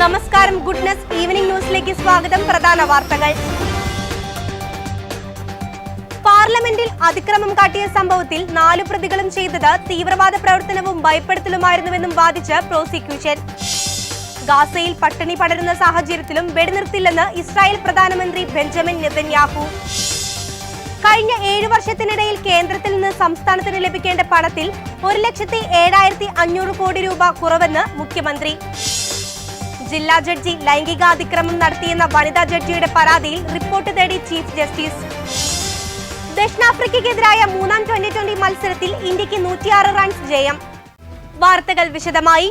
നമസ്കാരം goodness evening ന്യൂസിലേക്ക് സ്വാഗതം. പ്രധാന വാർത്തകൾ. പാർലമെന്റിൽ അതിക്രമം കാട്ടിയ സംഭവത്തിൽ നാലു പ്രതികളും ചെയ്തത് തീവ്രവാദ പ്രവർത്തനവും ഭയപ്പെടുത്തലുമായിരുന്നുവെന്നും വാദിച്ച് പ്രോസിക്യൂഷൻ. ഗാസയിൽ പട്ടിണി പടരുന്ന സാഹചര്യത്തിലും വെടിനിർത്തില്ലെന്ന് ഇസ്രായേൽ പ്രധാനമന്ത്രി ബെഞ്ചമിൻ നെതന്യാഹു. കഴിഞ്ഞ ഏഴു വർഷത്തിനിടയിൽ കേന്ദ്രത്തിൽ നിന്ന് സംസ്ഥാനത്തിന് ലഭിക്കേണ്ട പണത്തിൽ ഒരു ലക്ഷത്തി ഏഴായിരത്തി അഞ്ഞൂറ് കോടി രൂപ കുറവെന്ന് മുഖ്യമന്ത്രി. ജില്ലാ ജഡ്ജി ലൈംഗികാതിക്രമം നടത്തിയെന്ന വനിതാ ജഡ്ജിയുടെ പരാതിയിൽ റിപ്പോർട്ട് തേടി ചീഫ് ജസ്റ്റിസ്. ദക്ഷിണാഫ്രിക്കയ്ക്കെതിരായ മൂന്നാം ട്വന്റി ട്വന്റി മത്സരത്തിൽ ഇന്ത്യയ്ക്ക് നൂറ്റിയാറ് റൺസ് ജയം. വാർത്തകൾ വിശദമായി.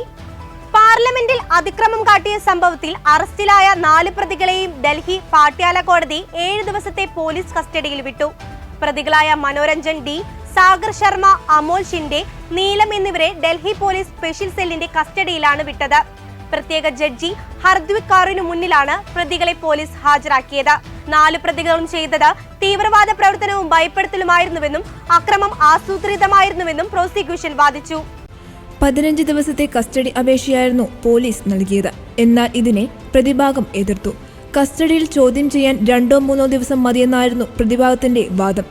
പാർലമെന്റിൽ അതിക്രമം കാട്ടിയ സംഭവത്തിൽ അറസ്റ്റിലായ നാല് പ്രതികളെയും ഡൽഹി പാട്യാല കോടതി ഏഴ് ദിവസത്തെ പോലീസ് കസ്റ്റഡിയിൽ വിട്ടു. പ്രതികളായ മനോരഞ്ജൻ ഡി സാഗർ ശർമ്മ അമോൽ ഷിൻഡെ നീലം എന്നിവരെ ഡൽഹി പോലീസ് സ്പെഷ്യൽ സെല്ലിന്റെ കസ്റ്റഡിയിലാണ് വിട്ടത്. പ്രത്യേക ജഡ്ജി ഹർദ്വിക് കാറിനു മുന്നിലാണ് പ്രതികളെ പോലീസ് ഹാജരാക്കിയത്. നാല് പ്രതികളും ചെയ്തത് തീവ്രവാദ പ്രവർത്തനവും ഭയപ്പെടുത്തലുമായിരുന്നുവെന്നും അക്രമം ആസൂത്രിതമായിരുന്നുവെന്നും പ്രോസിക്യൂഷൻ വാദിച്ചു. പതിനഞ്ച് ദിവസത്തെ കസ്റ്റഡി അപേക്ഷയായിരുന്നു പോലീസ് നൽകിയത്. എന്നാൽ ഇതിനെ പ്രതിഭാഗം എതിർത്തു. കസ്റ്റഡിയിൽ ചോദ്യം ചെയ്യാൻ രണ്ടോ മൂന്നോ ദിവസം മതിയെന്നായിരുന്നു പ്രതിഭാഗത്തിന്റെ വാദം.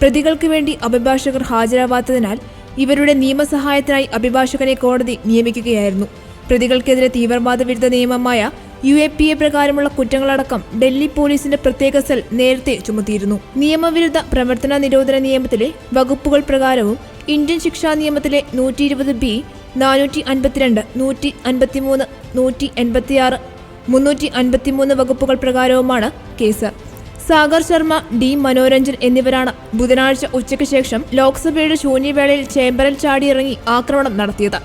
പ്രതികൾക്ക് വേണ്ടി അഭിഭാഷകർ ഹാജരാവാത്തതിനാൽ ഇവരുടെ നിയമസഹായത്തിനായി അഭിഭാഷകനെ കോടതി നിയമിക്കുകയായിരുന്നു. പ്രതികൾക്കെതിരെ തീവ്രവാദ വിരുദ്ധ നിയമമായ യു എ പി എ പ്രകാരമുള്ള കുറ്റങ്ങളടക്കം ഡൽഹി പോലീസിന്റെ പ്രത്യേക സെൽ നേരത്തെ ചുമത്തിയിരുന്നു. നിയമവിരുദ്ധ പ്രവർത്തന നിരോധന നിയമത്തിലെ വകുപ്പുകൾ പ്രകാരവും ഇന്ത്യൻ ശിക്ഷാ നിയമത്തിലെ നൂറ്റി ഇരുപത് ബി നാനൂറ്റി അൻപത്തിരണ്ട് നൂറ്റി അൻപത്തിമൂന്ന് നൂറ്റി എൺപത്തിയാറ് മുന്നൂറ്റി അൻപത്തിമൂന്ന് വകുപ്പുകൾ പ്രകാരവുമാണ് കേസ്. സാഗർ ശർമ്മ ഡി മനോരഞ്ജൻ എന്നിവരാണ് ബുധനാഴ്ച ഉച്ചയ്ക്ക് ശേഷം ലോക്സഭയുടെ ശൂന്യവേളയിൽ ചേംബറിൽ ചാടിയിറങ്ങി ആക്രമണം നടത്തിയത്.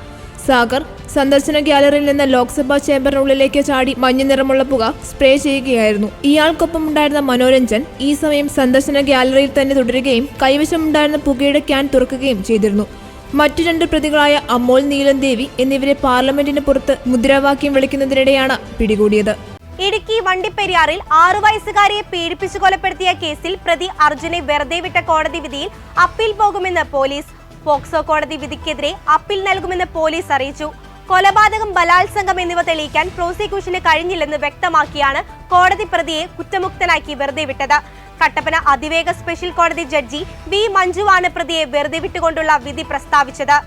സാഗർ സന്ദർശന ഗ്യാലറിയിൽ നിന്ന് ലോക്സഭാ ചേംബറിനുള്ളിലേക്ക് ചാടി മഞ്ഞ നിറമുള്ള പുക സ്പ്രേ ചെയ്യുകയായിരുന്നു. ഇയാൾക്കൊപ്പം ഉണ്ടായിരുന്ന മനോരഞ്ജൻ ഈ സമയം സന്ദർശന ഗ്യാലറിയിൽ തന്നെ തുടരുകയും കൈവശമുണ്ടായിരുന്ന പുകയുടെ ക്യാൻ തുറക്കുകയും ചെയ്തിരുന്നു. മറ്റു രണ്ട് പ്രതികളായ അമോൽ നീലൻ ദേവി എന്നിവരെ പാർലമെന്റിന് പുറത്ത് മുദ്രാവാക്യം വിളിക്കുന്നതിനിടെയാണ് പിടികൂടിയത്. ഇടുക്കി വണ്ടിപ്പെരിയാറിൽ ആറു വയസ്സുകാരിയെ പീഡിപ്പിച്ചു കൊലപ്പെടുത്തിയ കേസിൽ പ്രതി അർജുനെ വെറുതെ വിട്ട കോടതി വിധിയിൽ അപ്പീൽ പോകുമെന്ന് പോലീസ്. പോക്സോ കോടതി വിധിക്കെതിരെ അപ്പീൽ നൽകുമെന്ന് പോലീസ് അറിയിച്ചു. കൊലപാതകം ബലാത്സംഗം എന്നിവ തെളിയിക്കാൻ പ്രോസിക്യൂഷന് കഴിഞ്ഞില്ലെന്ന് വ്യക്തമാക്കിയാണ് കോടതി പ്രതിയെ കുറ്റമുക്തനാക്കി വെറുതെ വിട്ടത്. കട്ടപ്പന അതിവേഗ സ്പെഷ്യൽ കോടതി ജഡ്ജി വി മഞ്ജുവാണ് പ്രതിയെ വെറുതെ വിട്ടുകൊണ്ടുള്ള വിധി പ്രസ്താവിച്ചത്.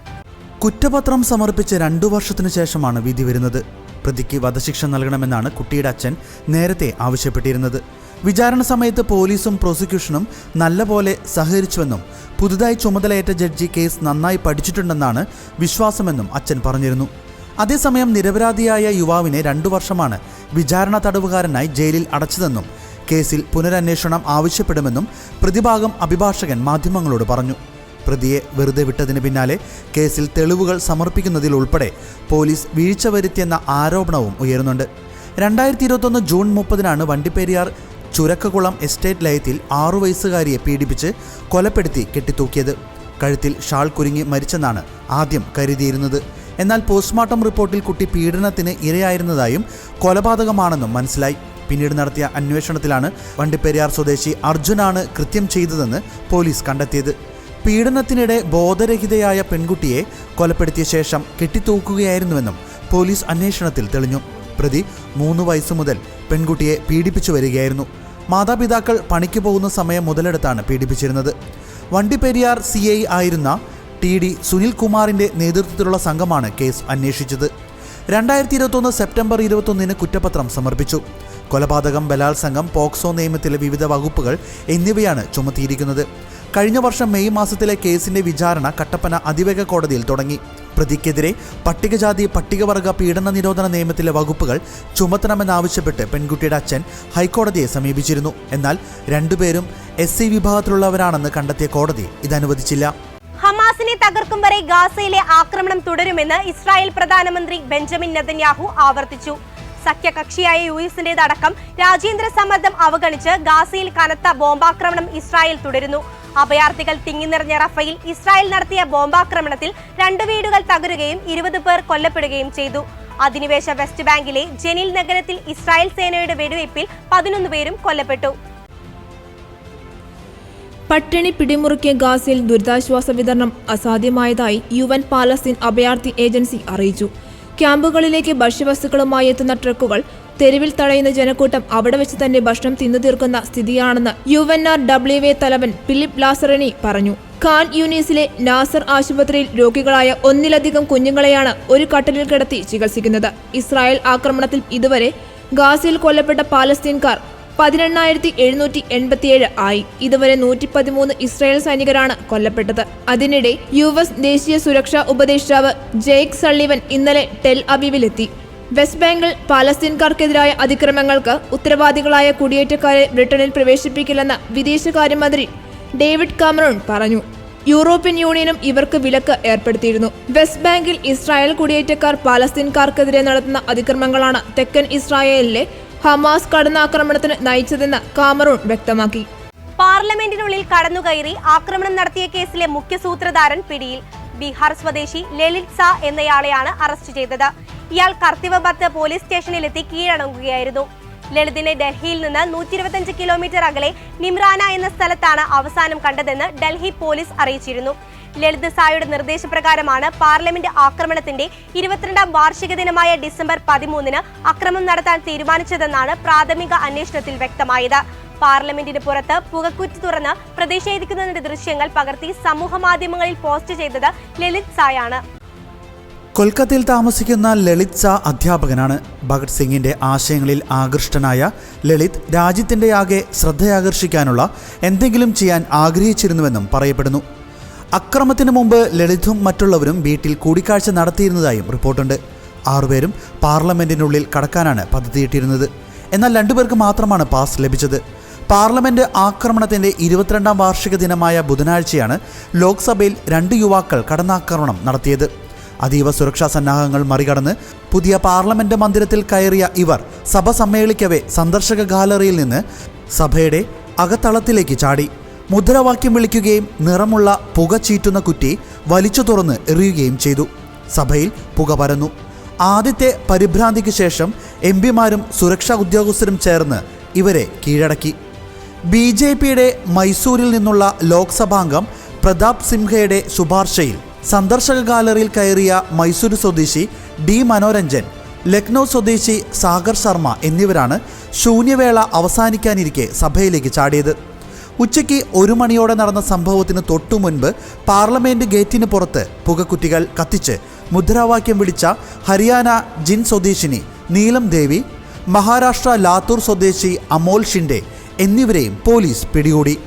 കുറ്റപത്രം സമർപ്പിച്ച് രണ്ടു വർഷത്തിനു ശേഷമാണ് വിധി വരുന്നത്. പ്രതിക്ക് വധശിക്ഷ നൽകണമെന്നാണ് കുട്ടിയുടെ അച്ഛൻ നേരത്തെ ആവശ്യപ്പെട്ടിരുന്നത്. വിചാരണ സമയത്ത് പോലീസും പ്രോസിക്യൂഷനും നല്ലപോലെ സഹകരിച്ചുവെന്നും പുതുതായി ചുമതലയേറ്റ ജഡ്ജി കേസ് നന്നായി പഠിച്ചിട്ടുണ്ടെന്നാണ് വിശ്വാസമെന്നും അച്ഛൻ പറഞ്ഞിരുന്നു. അതേസമയം നിരപരാധിയായ യുവാവിനെ രണ്ടു വർഷമാണ് വിചാരണ തടവുകാരനായി ജയിലിൽ അടച്ചതെന്നും കേസിൽ പുനരന്വേഷണം ആവശ്യപ്പെടുമെന്നും പ്രതിഭാഗം അഭിഭാഷകൻ മാധ്യമങ്ങളോട് പറഞ്ഞു. പ്രതിയെ വെറുതെ വിട്ടതിന് പിന്നാലെ കേസിൽ തെളിവുകൾ സമർപ്പിക്കുന്നതിൽ ഉൾപ്പെടെ പോലീസ് വീഴ്ച വരുത്തിയെന്ന ആരോപണവും ഉയരുന്നുണ്ട്. രണ്ടായിരത്തി ഇരുപത്തൊന്ന് ജൂൺ മുപ്പതിനാണ് വണ്ടിപ്പെരിയാർ ചുരക്കകുളം എസ്റ്റേറ്റ് ലയത്തിൽ ആറു വയസ്സുകാരിയെ പീഡിപ്പിച്ച് കൊലപ്പെടുത്തി കെട്ടിത്തൂക്കിയത്. കഴുത്തിൽ ഷാൾ കുരുങ്ങി മരിച്ചെന്നാണ് ആദ്യം കരുതിയിരുന്നത്. എന്നാൽ പോസ്റ്റ്മോർട്ടം റിപ്പോർട്ടിൽ കുട്ടി പീഡനത്തിന് ഇരയായിരുന്നതായും കൊലപാതകമാണെന്നും മനസ്സിലായി. പിന്നീട് നടത്തിയ അന്വേഷണത്തിലാണ് വണ്ടിപ്പെരിയാർ സ്വദേശി അർജുനാണ് കൃത്യം ചെയ്തതെന്ന് പോലീസ് കണ്ടെത്തിയത്. പീഡനത്തിനിടെ ബോധരഹിതയായ പെൺകുട്ടിയെ കൊലപ്പെടുത്തിയ ശേഷം കെട്ടിത്തൂക്കുകയായിരുന്നുവെന്നും പോലീസ് അന്വേഷണത്തിൽ തെളിഞ്ഞു. പ്രതി മൂന്ന് വയസ്സു മുതൽ പെൺകുട്ടിയെ പീഡിപ്പിച്ചു വരികയായിരുന്നു. മാതാപിതാക്കൾ പണിക്ക് പോകുന്ന സമയം മുതലെടുത്താണ് പീഡിപ്പിച്ചിരുന്നത്. വണ്ടിപ്പെരിയാർ സി ഐ ആയിരുന്ന ടി ഡി സുനിൽകുമാറിന്റെ നേതൃത്വത്തിലുള്ള സംഘമാണ് കേസ് അന്വേഷിച്ചത്. രണ്ടായിരത്തി ഇരുപത്തൊന്ന് സെപ്റ്റംബർ ഇരുപത്തൊന്നിന് കുറ്റപത്രം സമർപ്പിച്ചു. കൊലപാതകം ബലാത്സംഗം പോക്സോ നിയമത്തിലെ വിവിധ വകുപ്പുകൾ എന്നിവയാണ് ചുമത്തിയിരിക്കുന്നത്. കഴിഞ്ഞ വർഷം മെയ് മാസത്തിലെ കേസിന്റെ വിചാരണ കട്ടപ്പന അതിവേഗ കോടതിയിൽ തുടങ്ങി. പ്രതിക്കെതിരെ പട്ടികജാതി പട്ടികവർഗ പീഡന നിരോധന നിയമത്തിലെ വകുപ്പുകൾ ചുമത്തണമെന്നാവശ്യപ്പെട്ട് പെൺകുട്ടിയുടെ അച്ഛൻ ഹൈക്കോടതിയെ സമീപിച്ചിരുന്നു. എന്നാൽ രണ്ടുപേരും എസ് സി വിഭാഗത്തിലുള്ളവരാണെന്ന് കണ്ടെത്തിയ കോടതി ഇതനുവദിച്ചില്ല. ഹമാസിനെ തകർക്കും വരെ ഗാസയിലെ ആക്രമണം തുടരുമെന്ന് ഇസ്രായേൽ പ്രധാനമന്ത്രി ബെഞ്ചമിൻ നെതന്യാഹു ആവർത്തിച്ചു. സഖ്യകക്ഷിയായ യു എസിന്റേതടക്കം രാജ്യാന്തര സമ്മർദ്ദം അവഗണിച്ച് ഗാസയിൽ കനത്ത ബോംബാക്രമണം ഇസ്രായേൽ തുടരുന്നു. അഭയാർത്ഥികൾ തിങ്ങിനിറഞ്ഞ റഫയിൽ ഇസ്രായേൽ നടത്തിയ ബോംബാക്രമണത്തിൽ രണ്ട് വീടുകൾ തകരുകയും ഇരുപത് പേർ കൊല്ലപ്പെടുകയും ചെയ്തു. അധിനിവേശ വെസ്റ്റ് ബാങ്കിലെ ജനീൽ നഗരത്തിൽ ഇസ്രായേൽ സേനയുടെ വെടിവയ്പിൽ പതിനൊന്ന് പേരും കൊല്ലപ്പെട്ടു. പട്ടിണി പിടിമുറുക്കിയ ഗാസയിൽ ദുരിതാശ്വാസ വിതരണം അസാധ്യമായതായി യു എൻ പാലസ്തീൻ അഭയാർത്ഥി ഏജൻസി അറിയിച്ചു. ക്യാമ്പുകളിലേക്ക് ഭക്ഷ്യവസ്തുക്കളുമായി എത്തുന്ന ട്രക്കുകൾ തെരുവിൽ തടയുന്ന ജനക്കൂട്ടം അവിടെ വെച്ച് തന്നെ ഭക്ഷണം തിന്നു തീർക്കുന്ന സ്ഥിതിയാണെന്ന് U N R W A തലവൻ ഫിലിപ്പ് ലാസറനി പറഞ്ഞു. ഖാൻ യൂനീസിലെ നാസർ ആശുപത്രിയിൽ രോഗികളായ ഒന്നിലധികം കുഞ്ഞുങ്ങളെയാണ് ഒരു കട്ടലിൽ കിടത്തി ചികിത്സിക്കുന്നത്. ഇസ്രായേൽ ആക്രമണത്തിൽ ഇതുവരെ ഗാസയിൽ കൊല്ലപ്പെട്ട പാലസ്തീൻകാർ പതിനെണ്ണായിരത്തി എഴുന്നൂറ്റി എൺപത്തിയേഴ് ആയി. ഇതുവരെ നൂറ്റി പതിമൂന്ന് ഇസ്രായേൽ സൈനികരാണ് കൊല്ലപ്പെട്ടത്. അതിനിടെ യു എസ് ദേശീയ സുരക്ഷാ ഉപദേഷ്ടാവ് ജെയ്ക് സള്ളിവൻ ഇന്നലെ ടെൽ അവീവിലെത്തി. വെസ്റ്റ് ബാങ്കിൽ പാലസ്തീൻകാർക്കെതിരായ അതിക്രമങ്ങൾക്ക് ഉത്തരവാദികളായ കുടിയേറ്റക്കാരെ ബ്രിട്ടനിൽ പ്രവേശിപ്പിക്കില്ലെന്ന് വിദേശകാര്യമന്ത്രി ഡേവിഡ് കാമറോൺ പറഞ്ഞു. യൂറോപ്യൻ യൂണിയനും ഇവർക്ക് വിലക്ക് ഏർപ്പെടുത്തിയിരുന്നു. വെസ്റ്റ് ബാങ്കിൽ ഇസ്രായേൽ കുടിയേറ്റക്കാർ പാലസ്തീൻകാർക്കെതിരെ നടത്തുന്ന അതിക്രമങ്ങളാണ് തെക്കൻ ഇസ്രായേലിലെ ഹമാസ് കടന്നാക്രമണത്തിന് നയിച്ചതെന്ന് കാമറൂൺ വ്യക്തമാക്കി. പാർലമെന്റിനുള്ളിൽ കടന്നുകയറി ആക്രമണം നടത്തിയ കേസിലെ മുഖ്യ സൂത്രധാരൻ പിടിയിൽ ബീഹാർ സ്വദേശി ലളിത് സാ എന്നയാളെയാണ് അറസ്റ്റ് ചെയ്തത്. ഇയാൾ കർത്തിവബത്ത് പോലീസ് സ്റ്റേഷനിലെത്തി കീഴടങ്ങുകയായിരുന്നു. ലളിതിനെ ഡൽഹിയിൽ നിന്ന് നൂറ്റി ഇരുപത്തഞ്ച് കിലോമീറ്റർ അകലെ നിമ്രാന എന്ന സ്ഥലത്താണ് അവസാനം കണ്ടതെന്ന് ഡൽഹി പോലീസ് അറിയിച്ചിരുന്നു. ലളിത് സായുടെ നിർദ്ദേശപ്രകാരമാണ് പാർലമെന്റ് ആക്രമണത്തിന്റെ ഇരുപത്തിരണ്ടാം വാർഷിക ദിനമായ ഡിസംബർ പതിമൂന്നിന് അക്രമം നടത്താൻ തീരുമാനിച്ചതെന്നാണ് പ്രാഥമിക അന്വേഷണത്തിൽ വ്യക്തമായത്. പാർലമെന്റിന് പുറത്ത് പുകക്കുറ്റി തുറന്ന് പ്രതിഷേധിക്കുന്നതിന്റെ ദൃശ്യങ്ങൾ പകർത്തി സമൂഹമാധ്യമങ്ങളിൽ പോസ്റ്റ് ചെയ്തത് ലളിത് സായാണ്. കൊൽക്കത്തയിൽ താമസിക്കുന്ന ലളിത് സാ അധ്യാപകനാണ് ഭഗത് സിംഗിന്റെ ആശയങ്ങളിൽ ആകൃഷ്ടനായ ലളിത് രാജ്യത്തിന്റെ ആകെ ശ്രദ്ധയാകർഷിക്കാനുള്ള എന്തെങ്കിലും ചെയ്യാൻ ആഗ്രഹിച്ചിരുന്നുവെന്നും പറയപ്പെടുന്നു. അക്രമത്തിന് മുമ്പ് ലളിതും മറ്റുള്ളവരും വീട്ടിൽ കൂടിക്കാഴ്ച നടത്തിയിരുന്നതായും റിപ്പോർട്ടുണ്ട്. ആറുപേരും പാർലമെന്റിനുള്ളിൽ കടക്കാനാണ് പദ്ധതിയിട്ടിരുന്നത്. എന്നാൽ രണ്ടുപേർക്ക് മാത്രമാണ് പാസ് ലഭിച്ചത്. പാർലമെന്റ് ആക്രമണത്തിന്റെ ഇരുപത്തിരണ്ടാം വാർഷിക ദിനമായ ബുധനാഴ്ചയാണ് ലോക്സഭയിൽ രണ്ട് യുവാക്കൾ കടന്നാക്രമണം നടത്തിയത്. അതീവ സുരക്ഷാ സന്നാഹങ്ങൾ മറികടന്ന് പുതിയ പാർലമെന്റ് മന്ദിരത്തിൽ കയറിയ ഇവർ സഭ സമ്മേളിക്കവേ സന്ദർശക ഗാലറിയിൽ നിന്ന് സഭയുടെ അകത്തളത്തിലേക്ക് ചാടി. മുദ്രാവാക്യം വിളിക്കുകയും നിറമുള്ള പുക ചീറ്റുന്ന കുറ്റി വലിച്ചു തുറന്ന് എറിയുകയും ചെയ്തു. സഭയിൽ പുക പരന്നു. ആദ്യത്തെ പരിഭ്രാന്തിക്ക് ശേഷം എം പിമാരും സുരക്ഷാ ഉദ്യോഗസ്ഥരും ചേർന്ന് ഇവരെ കീഴടക്കി. ബി ജെ പിയുടെ മൈസൂരിൽ നിന്നുള്ള ലോക്സഭാംഗം പ്രതാപ് സിംഹയുടെ ശുപാർശയിൽ സന്ദർശക ഗാലറിയിൽ കയറിയ മൈസൂർ സ്വദേശി ഡി മനോരഞ്ജൻ ലക്നൗ സ്വദേശി സാഗർ ശർമ്മ എന്നിവരാണ് ശൂന്യവേള അവസാനിക്കാനിരിക്കെ സഭയിലേക്ക് ചാടിയത്. ഉച്ചയ്ക്ക് ഒരു മണിയോടെ നടന്ന സംഭവത്തിന് തൊട്ടു മുൻപ് പാർലമെന്റ് ഗേറ്റിന് പുറത്ത് പുകക്കുറ്റികൾ കത്തിച്ച് മുദ്രാവാക്യം വിളിച്ച ഹരിയാന ജിൻ സ്വദേശിനി നീലം ദേവി മഹാരാഷ്ട്ര ലാത്തൂർ സ്വദേശി അമോൽ ഷിൻഡെ എന്നിവരെയും പോലീസ് പിടികൂടി.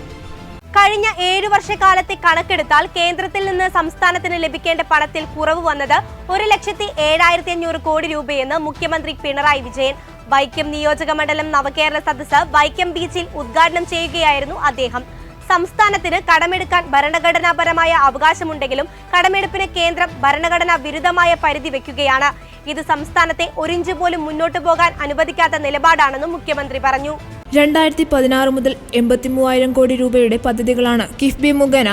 കഴിഞ്ഞ ഏഴു വർഷക്കാലത്തെ കണക്കെടുത്താൽ കേന്ദ്രത്തിൽ നിന്ന് സംസ്ഥാനത്തിന് ലഭിക്കേണ്ട പണത്തിൽ കുറവ് വന്നത് ഒരു ലക്ഷത്തി ഏഴായിരത്തി അഞ്ഞൂറ് കോടി രൂപയെന്ന് മുഖ്യമന്ത്രി പിണറായി വിജയൻ വൈക്കം നിയോജക മണ്ഡലം നവകേരള സദസ്സ് വൈക്കം ബീച്ചിൽ ഉദ്ഘാടനം ചെയ്യുകയായിരുന്നു അദ്ദേഹം. സംസ്ഥാനത്തിന് കടമെടുക്കാൻ ഭരണഘടനാപരമായ അവകാശമുണ്ടെങ്കിലും കടമെടുപ്പിന് കേന്ദ്രം ഭരണഘടനാ വിരുദ്ധമായ പരിധി വെക്കുകയാണ് ഇത് സംസ്ഥാനത്തെ ഒരിഞ്ച് പോലും മുന്നോട്ടു പോകാൻ അനുവദിക്കാത്ത നിലപാടാണെന്നും മുഖ്യമന്ത്രി പറഞ്ഞു. രണ്ടായിരത്തി പതിനാറ് മുതൽ എൺപത്തി മൂവായിരം കോടി രൂപയുടെ പദ്ധതികളാണ് കിഫ്ബി മുഖേന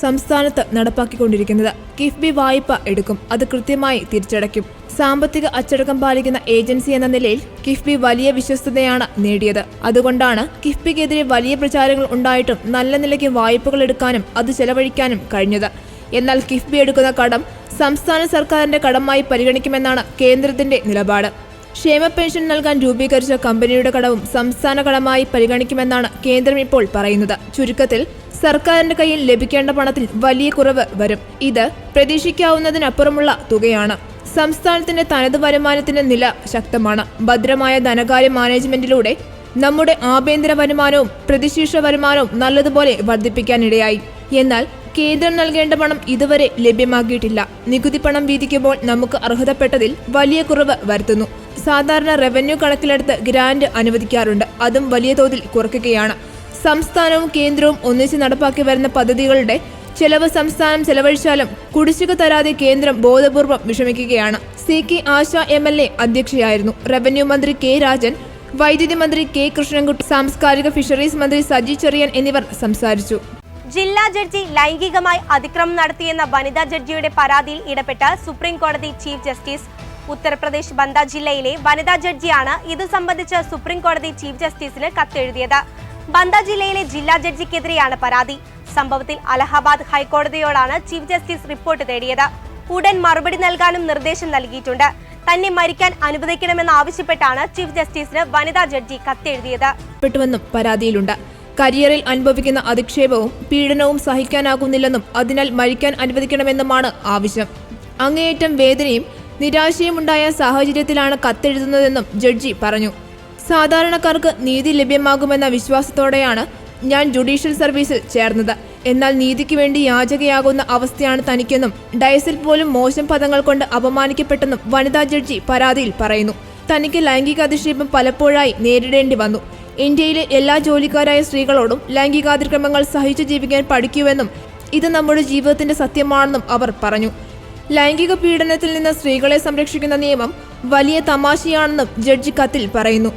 സംസ്ഥാനത്ത് നടപ്പാക്കിക്കൊണ്ടിരിക്കുന്നത്. കിഫ്ബി വായ്പ എടുക്കും. അത് കൃത്യമായി തിരിച്ചടയ്ക്കും. സാമ്പത്തിക അച്ചടക്കം പാലിക്കുന്ന ഏജൻസി എന്ന നിലയിൽ കിഫ്ബി വലിയ വിശ്വസ്തതയാണ് നേടിയത്. അതുകൊണ്ടാണ് കിഫ്ബിക്കെതിരെ വലിയ പ്രചാരങ്ങൾ ഉണ്ടായിട്ടും നല്ല നിലയ്ക്ക് വായ്പകൾ എടുക്കാനും അത് ചെലവഴിക്കാനും കഴിഞ്ഞത്. എന്നാൽ കിഫ്ബി എടുക്കുന്ന കടം സംസ്ഥാന സർക്കാരിന്റെ കടമായി പരിഗണിക്കുമെന്നാണ് കേന്ദ്രത്തിന്റെ നിലപാട്. ക്ഷേമ പെൻഷൻ നൽകാൻ രൂപീകരിച്ച കമ്പനിയുടെ കടവും സംസ്ഥാന കടമായി പരിഗണിക്കുമെന്നാണ് കേന്ദ്രം ഇപ്പോൾ പറയുന്നത്. ചുരുക്കത്തിൽ സർക്കാരിന്റെ കയ്യിൽ ലഭിക്കേണ്ട പണത്തിൽ വലിയ കുറവ് വരും. ഇത് പ്രതീക്ഷിക്കാവുന്നതിനപ്പുറമുള്ള തുകയാണ്. സംസ്ഥാനത്തിന്റെ തനത് വരുമാനത്തിന്റെ നില ശക്തമാണ്. ഭദ്രമായ ധനകാര്യ മാനേജ്മെന്റിലൂടെ നമ്മുടെ ആഭ്യന്തര വരുമാനവും പ്രതിശീർഷ വരുമാനവും നല്ലതുപോലെ വർദ്ധിപ്പിക്കാനിടയായി. എന്നാൽ കേന്ദ്രം നൽകേണ്ട പണം ഇതുവരെ ലഭ്യമാക്കിയിട്ടില്ല. നികുതി പണം വീതിക്കുമ്പോൾ നമുക്ക് അർഹതപ്പെട്ടതിൽ വലിയ കുറവ് വരുത്തുന്നു. സാധാരണ റവന്യൂ കണക്കിലെടുത്ത് ഗ്രാന്റ് അനുവദിക്കാറുണ്ട്. അതും വലിയ തോതിൽ കുറയ്ക്കുകയാണ്. സംസ്ഥാനവും കേന്ദ്രവും ഒന്നിച്ച് നടപ്പാക്കി വരുന്ന പദ്ധതികളുടെ ചെലവ് സംസ്ഥാനം ചെലവഴിച്ചാലും കുടിശ്ശിക തരാതെ കേന്ദ്രം ബോധപൂർവം വിഷമിക്കുകയാണ്. C K Asha M L A അധ്യക്ഷയായിരുന്നു. Revenue മന്ത്രി കെ രാജൻ വൈദ്യുതി മന്ത്രി കെ കൃഷ്ണൻകുട്ടി സാംസ്കാരിക ഫിഷറീസ് മന്ത്രി സജി ചെറിയൻ എന്നിവർ സംസാരിച്ചു. ജില്ലാ ജഡ്ജി ലൈംഗികമായി അതിക്രമം നടത്തിയെന്ന വനിതാ ജഡ്ജിയുടെ പരാതിയിൽ ഇടപെട്ട സുപ്രീം കോടതി ചീഫ് ജസ്റ്റിസ് ഉത്തർപ്രദേശ് ബന്ദ ജില്ലയിലെ വനിതാ ജഡ്ജിയാണ് ഇത് സംബന്ധിച്ച് സുപ്രീം കോടതി ചീഫ് ജസ്റ്റിസിന് കത്തെഴുതിയത്. ബന്ദ ജില്ലയിലെ ജില്ലാ ജഡ്ജിക്കെതിരെയാണ് പരാതി. സംഭവത്തിൽ അലഹബാദ് ഹൈക്കോടതിയോടാണ് ചീഫ് ജസ്റ്റിസ് റിപ്പോർട്ട് തേടിയത്. ഉടൻ മറുപടി നൽകാനും നിർദ്ദേശം നൽകിയിട്ടുണ്ട്. തന്നെ മരിക്കാൻ അനുവദിക്കണമെന്ന് ആവശ്യപ്പെട്ടാണ് ചീഫ് ജസ്റ്റിസിന് വനിതാ ജഡ്ജി കത്തെഴുതിയത്. പരാതിയിലുണ്ട്. കരിയറിൽ അനുഭവിക്കുന്ന അധിക്ഷേപവും പീഡനവും സഹിക്കാനാകുന്നില്ലെന്നും അതിനാൽ മരിക്കാൻ അനുവദിക്കണമെന്നുമാണ് ആവശ്യം. അങ്ങേയറ്റം വേദനയും നിരാശയും ഉണ്ടായ സാഹചര്യത്തിലാണ് കത്തെഴുതുന്നതെന്നും ജഡ്ജി പറഞ്ഞു. സാധാരണക്കാർക്ക് നീതി ലഭ്യമാകുമെന്ന വിശ്വാസത്തോടെയാണ് ഞാൻ ജുഡീഷ്യൽ സർവീസിൽ ചേർന്നത്. എന്നാൽ നീതിക്ക് വേണ്ടി യാചകയാകുന്ന അവസ്ഥയാണ് തനിക്കെന്നും ഡയസിൽ പോലും മോശം പദങ്ങൾ കൊണ്ട് അപമാനിക്കപ്പെട്ടെന്നും വനിതാ ജഡ്ജി പരാതിയിൽ പറയുന്നു. തനിക്ക് ലൈംഗിക അധിക്ഷേപം പലപ്പോഴായി നേരിടേണ്ടി വന്നു. ഇന്ത്യയിലെ എല്ലാ ജോലിക്കാരായ സ്ത്രീകളോടും ലൈംഗികാതിക്രമങ്ങൾ സഹിച്ചു ജീവിക്കാൻ പഠിക്കുമെന്നും ഇത് നമ്മുടെ ജീവിതത്തിന്റെ സത്യമാണെന്നും അവർ പറഞ്ഞു. ലൈംഗിക പീഡനത്തിൽ നിന്ന് സ്ത്രീകളെ സംരക്ഷിക്കുന്ന നിയമം വലിയ തമാശയാണെന്നും ജഡ്ജി കത്തിൽ പറയുന്നു.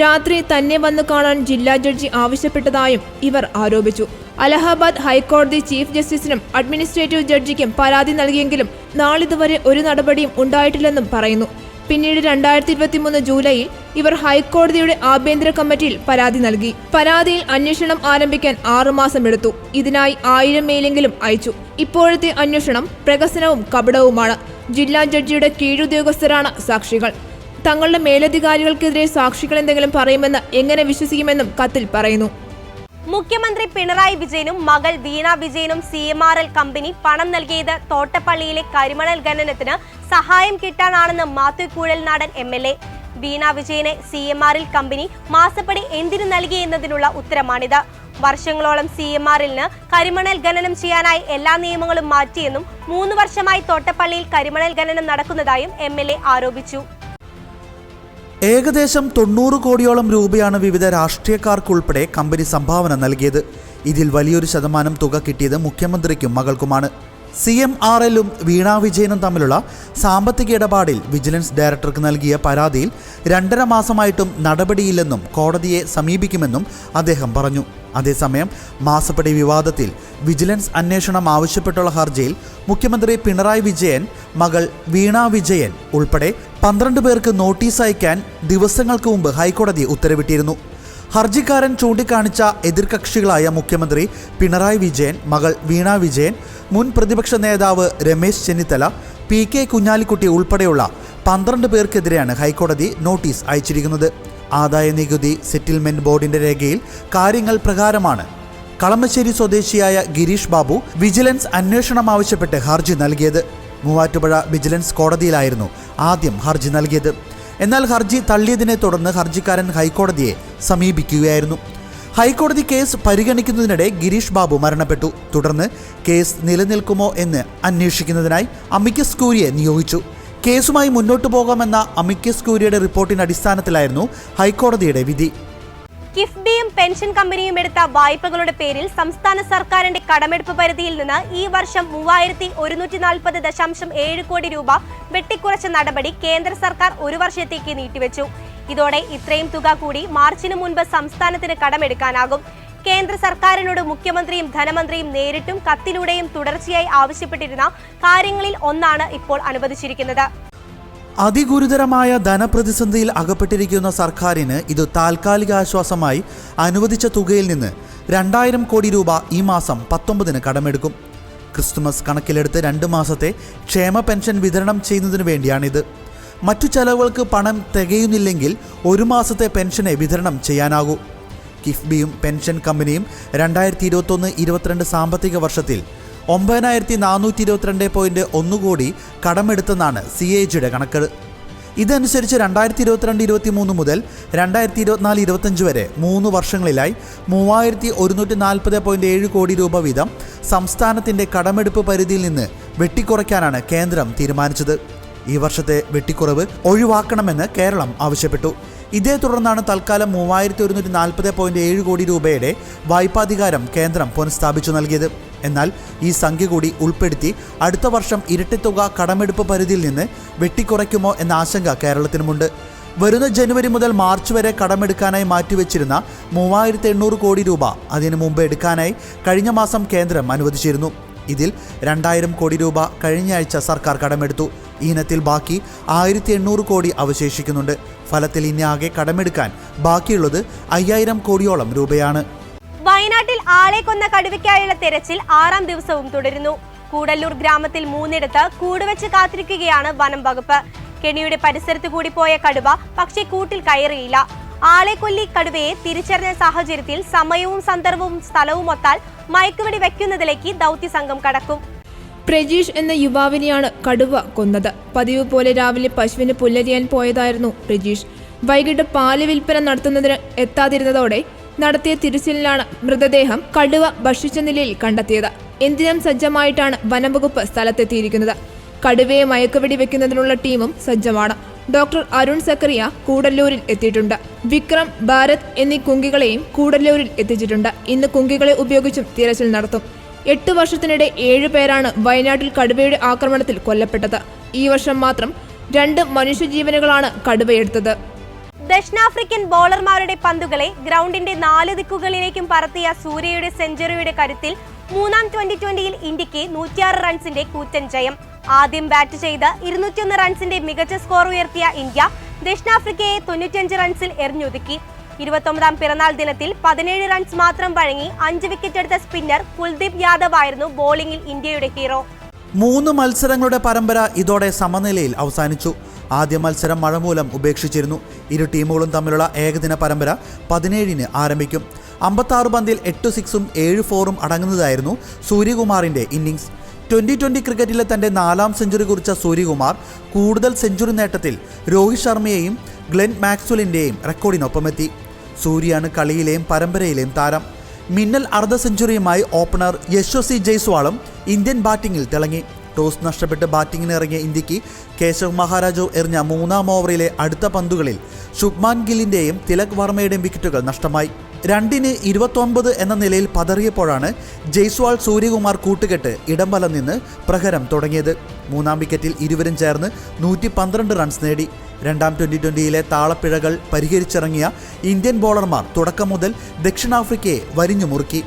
രാത്രി തന്നെ വന്നു കാണാൻ ജില്ലാ ജഡ്ജി ആവശ്യപ്പെട്ടതായും ഇവർ ആരോപിച്ചു. അലഹാബാദ് ഹൈക്കോടതി ചീഫ് ജസ്റ്റിസിനും അഡ്മിനിസ്ട്രേറ്റീവ് ജഡ്ജിക്കും പരാതി നൽകിയെങ്കിലും നാളിതുവരെ ഒരു നടപടിയും ഉണ്ടായിട്ടില്ലെന്നും പറയുന്നു. പിന്നീട് രണ്ടായിരത്തി ഇരുപത്തി മൂന്ന് ജൂലൈയിൽ ഇവർ ഹൈക്കോടതിയുടെ ആഭ്യന്തര കമ്മിറ്റിയിൽ പരാതി നൽകി. പരാതിയിൽ അന്വേഷണം ആരംഭിക്കാൻ ആറുമാസം എടുത്തു. ഇതിനായി ആയിരം മെയിലെങ്കിലും അയച്ചു. ഇപ്പോഴത്തെ അന്വേഷണം പ്രഹസനവും കപടവുമാണ്. ജില്ലാ ജഡ്ജിയുടെ കീഴുദ്യോഗസ്ഥരാണ് സാക്ഷികൾ. തങ്ങളുടെ മേലധികാരികൾക്കെതിരെ സാക്ഷികൾ എന്തെങ്കിലും പറയുമെന്ന് എങ്ങനെ വിശ്വസിക്കുമെന്നും കത്തിൽ പറയുന്നു. മുഖ്യമന്ത്രി പിണറായി വിജയനും മകൾ വീണ വിജയനും C M R L company പണം നൽകിയത് തോട്ടപ്പള്ളിയിലെ കരിമണൽ ഖനനത്തിന് സഹായം കിട്ടാനാണെന്ന് Mathew Kuzhalnadan M L A. Veena വിജയനെ സി എം ആറിൽ കമ്പനി മാസപ്പടി എന്തിനു നൽകി എന്നതിനുള്ള ഉത്തരമാണിത്. വർഷങ്ങളോളം സി എം ആറിന് കരിമണൽ ഖനനം ചെയ്യാനായി എല്ലാ നിയമങ്ങളും മാറ്റിയെന്നും മൂന്ന് വർഷമായി തോട്ടപ്പള്ളിയിൽ കരിമണൽ ഖനനം നടക്കുന്നതായും എ ആരോപിച്ചു. ഏകദേശം തൊണ്ണൂറ് കോടിയോളം രൂപയാണ് വിവിധ രാഷ്ട്രീയക്കാർക്കുൾപ്പെടെ കമ്പനി സംഭാവന നൽകിയത്. ഇതിൽ വലിയൊരു ശതമാനം തുക കിട്ടിയത് മുഖ്യമന്ത്രിക്കും മകൾക്കുമാണ്. സി എം ആർ എല്ലും വീണാ വിജയനും തമ്മിലുള്ള സാമ്പത്തിക ഇടപാടിൽ വിജിലൻസ് ഡയറക്ടർക്ക് നൽകിയ പരാതിയിൽ രണ്ടര മാസമായിട്ടും നടപടിയില്ലെന്നും കോടതിയെ സമീപിക്കുമെന്നും അദ്ദേഹം പറഞ്ഞു. അതേസമയം മാസപ്പടി വിവാദത്തിൽ വിജിലൻസ് അന്വേഷണം ആവശ്യപ്പെട്ടുള്ള ഹർജിയിൽ മുഖ്യമന്ത്രി പിണറായി വിജയൻ മകൾ വീണ വിജയൻ ഉൾപ്പെടെ പന്ത്രണ്ട് പേർക്ക് നോട്ടീസ് അയക്കാൻ ദിവസങ്ങൾക്ക് മുമ്പ് ഹൈക്കോടതി ഉത്തരവിട്ടിരുന്നു. ഹർജിക്കാരൻ ചൂണ്ടിക്കാണിച്ച എതിർകക്ഷികളായ മുഖ്യമന്ത്രി പിണറായി വിജയൻ മകൾ വീണ വിജയൻ മുൻ പ്രതിപക്ഷ നേതാവ് രമേശ് ചെന്നിത്തല പി കെ കുഞ്ഞാലിക്കുട്ടി ഉൾപ്പെടെയുള്ള പന്ത്രണ്ട് പേർക്കെതിരെയാണ് ഹൈക്കോടതി നോട്ടീസ് അയച്ചിരിക്കുന്നത്. ആദായ നികുതി സെറ്റിൽമെന്റ് ബോർഡിന്റെ രേഖയിൽ കാര്യങ്ങൾ പ്രകാരമാണ്. കളമശ്ശേരി സ്വദേശിയായ ഗിരീഷ് ബാബു വിജിലൻസ് അന്വേഷണം ആവശ്യപ്പെട്ട് ഹർജി നൽകിയത്. മൂവാറ്റുപുഴ വിജിലൻസ് കോടതിയിലായിരുന്നു ആദ്യം ഹർജി നൽകിയത്. എന്നാൽ ഹർജി തള്ളിയതിനെ തുടർന്ന് ഹർജിക്കാരൻ ഹൈക്കോടതിയെ സമീപിക്കുകയായിരുന്നു. ഹൈക്കോടതി കേസ് പരിഗണിക്കുന്നതിനിടെ ഗിരീഷ് ബാബു മരണപ്പെട്ടു. തുടർന്ന് കേസ് നിലനിൽക്കുമോ എന്ന് അന്വേഷിക്കുന്നതിനായി അമിക്കസ് ക്യൂരിയെ നിയോഗിച്ചു. കേസുമായി മുന്നോട്ടു പോകാമെന്ന അമിക്കസ് ക്യൂരിയുടെ റിപ്പോർട്ടിന്റെ അടിസ്ഥാനത്തിലായിരുന്നു ഹൈക്കോടതിയുടെ വിധി. കിഫ്ബിയും പെൻഷൻ കമ്പനിയും എടുത്ത വായ്പകളുടെ പേരിൽ സംസ്ഥാന സർക്കാരിന്റെ കടമെടുപ്പ് പരിധിയിൽ നിന്ന് ഈ വർഷം മൂവായിരത്തി ഒരുന്നൂറ്റി നാൽപ്പത് ദശാംശം ഏഴ് കോടി രൂപ വെട്ടിക്കുറച്ച നടപടി കേന്ദ്ര സർക്കാർ ഒരു വർഷത്തേക്ക് നീട്ടിവെച്ചു. ഇതോടെ ഇത്രയും തുക കൂടി മാർച്ചിന് മുൻപ് സംസ്ഥാനത്തിന് കടമെടുക്കാനാകും. കേന്ദ്ര സർക്കാരിനോട് മുഖ്യമന്ത്രിയും ധനമന്ത്രിയും നേരിട്ടും കത്തിലൂടെയും തുടർച്ചയായി ആവശ്യപ്പെട്ടിരുന്ന കാര്യങ്ങളിൽ ഒന്നാണ് ഇപ്പോൾ അനുവദിച്ചിരിക്കുന്നത്. അതിഗുരുതരമായ ധനപ്രതിസന്ധിയിൽ അകപ്പെട്ടിരിക്കുന്ന സർക്കാരിന് ഇത് താൽക്കാലിക ആശ്വാസമായി അനുവദിച്ച തുകയിൽ നിന്ന് രണ്ടായിരം കോടി രൂപ ഈ മാസം പത്തൊമ്പതിന് കടമെടുക്കും. ക്രിസ്തുമസ് കണക്കിലെടുത്ത് രണ്ട് മാസത്തെ ക്ഷേമ പെൻഷൻ വിതരണം ചെയ്യുന്നതിന് വേണ്ടിയാണിത്. മറ്റു ചെലവുകൾക്ക് പണം തികയുന്നില്ലെങ്കിൽ ഒരു മാസത്തെ പെൻഷനെ വിതരണം ചെയ്യാനാകൂ. കിഫ്ബിയും പെൻഷൻ കമ്പനിയും രണ്ടായിരത്തി ഇരുപത്തൊന്ന് ഇരുപത്തിരണ്ട് സാമ്പത്തിക വർഷത്തിൽ ഒമ്പതിനായിരത്തി നാനൂറ്റി ഇരുപത്തിരണ്ട് പോയിന്റ് ഒന്ന് കോടി കടമെടുത്തെന്നാണ് സി എ ജിയുടെ കണക്ക്. ഇതനുസരിച്ച് രണ്ടായിരത്തി ഇരുപത്തിരണ്ട് ഇരുപത്തി മൂന്ന് മുതൽ രണ്ടായിരത്തി ഇരുപത്തിനാല് ഇരുപത്തഞ്ച് വരെ മൂന്ന് വർഷങ്ങളിലായി മൂവായിരത്തി ഒരുന്നൂറ്റി നാൽപ്പത് പോയിന്റ് ഏഴ് കോടി രൂപ വീതം സംസ്ഥാനത്തിന്റെ കടമെടുപ്പ് പരിധിയിൽ നിന്ന് വെട്ടിക്കുറയ്ക്കാനാണ് കേന്ദ്രം തീരുമാനിച്ചത്. ഈ വർഷത്തെ വെട്ടിക്കുറവ് ഒഴിവാക്കണമെന്ന് കേരളം ആവശ്യപ്പെട്ടു. ഇതേ തുടർന്നാണ് തൽക്കാലം മൂവായിരത്തി ഒരുന്നൂറ്റി നാൽപ്പത് പോയിന്റ് ഏഴ് കോടി രൂപയുടെ വായ്പാധികാരം കേന്ദ്രം പുനഃസ്ഥാപിച്ചു നൽകിയത്. എന്നാൽ ഈ സംഖ്യ കൂടി ഉൾപ്പെടുത്തി അടുത്ത വർഷം ഇരട്ടിത്തുക കടമെടുപ്പ് പരിധിയിൽ നിന്ന് വെട്ടിക്കുറയ്ക്കുമോ എന്ന ആശങ്ക കേരളത്തിനുമുണ്ട്. വരുന്ന ജനുവരി മുതൽ മാർച്ച് വരെ കടമെടുക്കാനായി മാറ്റിവെച്ചിരുന്ന മൂവായിരത്തി എണ്ണൂറ് കോടി രൂപ അതിനു മുമ്പ് എടുക്കാനായി കഴിഞ്ഞ മാസം കേന്ദ്രം അനുവദിച്ചിരുന്നു. ഇതിൽ രണ്ടായിരം കോടി രൂപ കഴിഞ്ഞ ആഴ്ച സർക്കാർ കടമെടുത്തു. ഈ ഇനത്തിൽ ബാക്കി ആയിരത്തി എണ്ണൂറ് കോടി അവശേഷിക്കുന്നുണ്ട്. ഫലത്തിൽ ഇനി ആകെ കടമെടുക്കാൻ ബാക്കിയുള്ളത് അയ്യായിരം കോടിയോളം രൂപയാണ്. ആളെ കൊന്ന കടുവയ്ക്കായുള്ള തെരച്ചിൽ ആറാം ദിവസവും തുടരുന്നു. കൂടല്ലൂർ ഗ്രാമത്തിൽ മൂന്നിടത്ത് കൂടുവെച്ച് കാത്തിരിക്കുകയാണ് വനം വകുപ്പ്. കെണിയുടെ പരിസരത്ത് കൂടി പോയ കടുവ പക്ഷേ കൂട്ടിൽ കയറിയില്ല. ആളെ കൊല്ലി കടുവയെ തിരിച്ചറിഞ്ഞ സാഹചര്യത്തിൽ സമയവും സന്ദർഭവും സ്ഥലവും ഒത്താൽ മയക്കുവെടി വെക്കുന്നതിലേക്ക് ദൗത്യ സംഘം കടക്കും. പ്രജീഷ് എന്ന യുവാവിനെയാണ് കടുവ കൊന്നത്. പതിവ് പോലെ രാവിലെ പശുവിന് പുല്ലരിയാൻ പോയതായിരുന്നു പ്രജീഷ്. വൈകിട്ട് പാൽ വിൽപ്പന നടത്തുന്നതിന് എത്താതിരുന്നതോടെ നടത്തിയ തിരച്ചിലിലാണ് മൃതദേഹം കടുവ ഭക്ഷിച്ച നിലയിൽ കണ്ടെത്തിയത്. എന്തിനും സജ്ജമായിട്ടാണ് വനംവകുപ്പ് സ്ഥലത്തെത്തിയിരിക്കുന്നത്? കടുവയെ മയക്കുവെടി വെക്കുന്നതിനുള്ള ടീമും സജ്ജമാണ്. ഡോക്ടർ അരുൺ സക്കറിയ കൂടല്ലൂരിൽ എത്തിയിട്ടുണ്ട്. വിക്രം ഭാരത് എന്നീ കുങ്കികളെയും കൂടല്ലൂരിൽ എത്തിച്ചിട്ടുണ്ട്. ഇന്ന് കുങ്കികളെ ഉപയോഗിച്ചും തിരച്ചിൽ നടത്തും. എട്ട് വർഷത്തിനിടെ ഏഴ് പേരാണ് വയനാട്ടിൽ കടുവയുടെ ആക്രമണത്തിൽ കൊല്ലപ്പെട്ടത്. ഈ വർഷം മാത്രം രണ്ട് മനുഷ്യജീവനുകളാണ് കടുവയെടുത്തത്. ദക്ഷിണാഫ്രിക്കൻ ബോളർമാരുടെ പന്തുകളെ ഗ്രൗണ്ടിന്റെ നാല് ദിക്കുകളിലേക്കും പറത്തിയ സൂര്യയുടെ സെഞ്ചുറിയുടെ കരുത്തിൽ മൂന്നാം ട്വന്റി ട്വന്റിയിൽ ഇന്ത്യയ്ക്ക് നൂറ്റിയാറ് റൺസിന്റെ കൂറ്റൻ ജയം. ആദ്യം ബാറ്റ് ചെയ്ത് ഇരുന്നൂറ്റിയൊന്ന് റൺസിന്റെ മികച്ച സ്കോർ ഉയർത്തിയ ഇന്ത്യ ദക്ഷിണാഫ്രിക്കയെ തൊണ്ണൂറ്റിയഞ്ച് റൺസിൽ എറിഞ്ഞൊതുക്കി. ഇരുപത്തൊമ്പതാം പിറന്നാൾ ദിനത്തിൽ പതിനേഴ് റൺസ് മാത്രം വഴങ്ങി അഞ്ച് വിക്കറ്റ് എടുത്ത സ്പിന്നർ കുൽദീപ് യാദവ് ആയിരുന്നു ബോളിംഗിൽ ഇന്ത്യയുടെ ഹീറോ മൂന്ന് മത്സരങ്ങളുടെ പരമ്പര ഇതോടെ സമനിലയിൽ അവസാനിച്ചു. ആദ്യ മത്സരം മഴ മൂലം ഉപേക്ഷിച്ചിരുന്നു. ഇരു ടീമുകളും തമ്മിലുള്ള ഏകദിന പരമ്പര പതിനേഴിന് ആരംഭിക്കും. അമ്പത്താറ് പന്തിൽ എട്ട് സിക്സും ഏഴ് ഫോറും അടങ്ങുന്നതായിരുന്നു സൂര്യകുമാറിന്റെ ഇന്നിംഗ്സ്. ട്വന്റി ട്വന്റി ക്രിക്കറ്റിലെ തന്റെ നാലാം സെഞ്ചുറി കുറിച്ച സൂര്യകുമാർ കൂടുതൽ സെഞ്ചുറി നേട്ടത്തിൽ രോഹിത് ശർമ്മയെയും ഗ്ലെൻ മാക്സ്വലിന്റെയും റെക്കോർഡിനൊപ്പമെത്തി. സൂര്യയാണ് കളിയിലെയും പരമ്പരയിലെയും താരം. മിന്നൽ അർദ്ധ സെഞ്ചുറിയുമായി ഓപ്പണർ യശ്വസി ജയ്സ്വാളും ഇന്ത്യൻ ബാറ്റിംഗിൽ തിളങ്ങി. ടോസ് നഷ്ടപ്പെട്ട് ബാറ്റിംഗിന് ഇറങ്ങിയ ഇന്ത്യയ്ക്ക് കേശവ് മഹാരാജോ എറിഞ്ഞ മൂന്നാം ഓവറിലെ അടുത്ത പന്തുകളിൽ ശുഭ്മാൻ ഗില്ലിന്റെയും തിലക് വർമ്മയുടെയും വിക്കറ്റുകൾ നഷ്ടമായി. രണ്ടിന് ഇരുപത്തൊൻപത് എന്ന നിലയിൽ പതറിയപ്പോഴാണ് ജയ്സ്വാൾ സൂര്യകുമാർ കൂട്ടുകെട്ട് ഇടം വലം നിന്ന് പ്രഹരം തുടങ്ങിയത്. മൂന്നാം വിക്കറ്റിൽ ഇരുവരും ചേർന്ന് നൂറ്റി പന്ത്രണ്ട് റൺസ് നേടി. രണ്ടാം ട്വന്റി ട്വന്റിയിലെ താളപ്പിഴകൾ പരിഹരിച്ചിറങ്ങിയ ഇന്ത്യൻ ബോളർമാർ തുടക്കം മുതൽ ദക്ഷിണാഫ്രിക്കയെ വരിഞ്ഞു മുറുക്കി.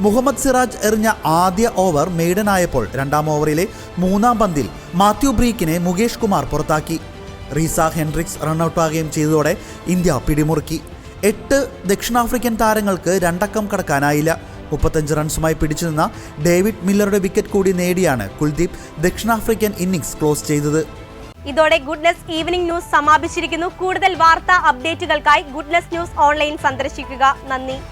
മുഹമ്മദ് സിറാജ് എറിഞ്ഞ ആദ്യ ഓവർ മെയ്ഡനായപ്പോൾ രണ്ടാം ഓവറിലെ മൂന്നാം പന്തിൽ മാത്യു ബ്രീക്കിനെ മുകേഷ് കുമാർ പുറത്താക്കി. റീസ ഹെൻഡ്രിക്സ് റണ്ണൌട്ടാകുകയും ചെയ്തതോടെ ഇന്ത്യ പിടിമുറുക്കി. എട്ട് ദക്ഷിണാഫ്രിക്കൻ താരങ്ങൾക്ക് രണ്ടക്കം കടക്കാനായില്ല. മുപ്പത്തഞ്ച് റൺസുമായി പിടിച്ചുനിന്ന ഡേവിഡ് മില്ലറുടെ വിക്കറ്റ് കൂടി നേടിയാണ് കുൽദീപ് ദക്ഷിണാഫ്രിക്കൻ ഇന്നിംഗ്സ് ക്ലോസ് ചെയ്തത്. ഇതോടെ ഗുഡ്നസ് ഈവനിംഗ് ന്യൂസ് സമാപിച്ചിരിക്കുന്നു. കൂടുതൽ വാർത്താ അപ്ഡേറ്റുകൾക്കായി ഗുഡ്നസ് ന്യൂസ് ഓൺലൈൻ സന്ദർശിക്കുക. നന്ദി.